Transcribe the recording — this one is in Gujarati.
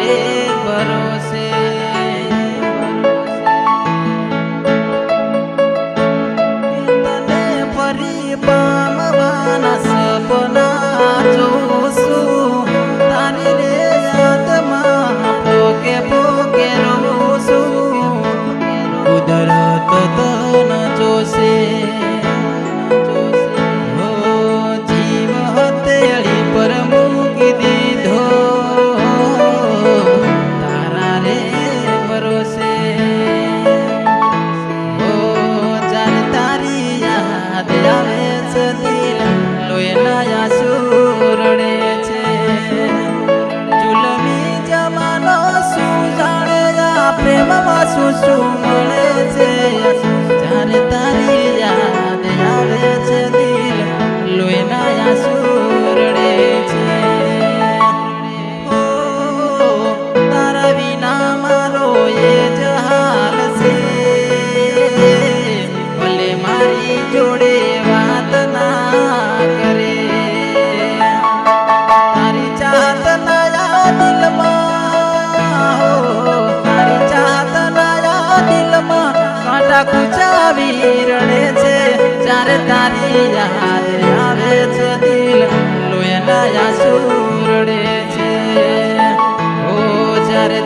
તારે ભરોસે તને ફરી પામવાના સપના જોશું. તારી રે આત્મા પોકે પોકે રોશું કુદરત તન જોશે. mama susu મારા કુચાવી રણે છે, જ્યારે તારી યાદ આવે છે દિલ, લોયના આંસુ રડે છે. ઓ, જ્યારે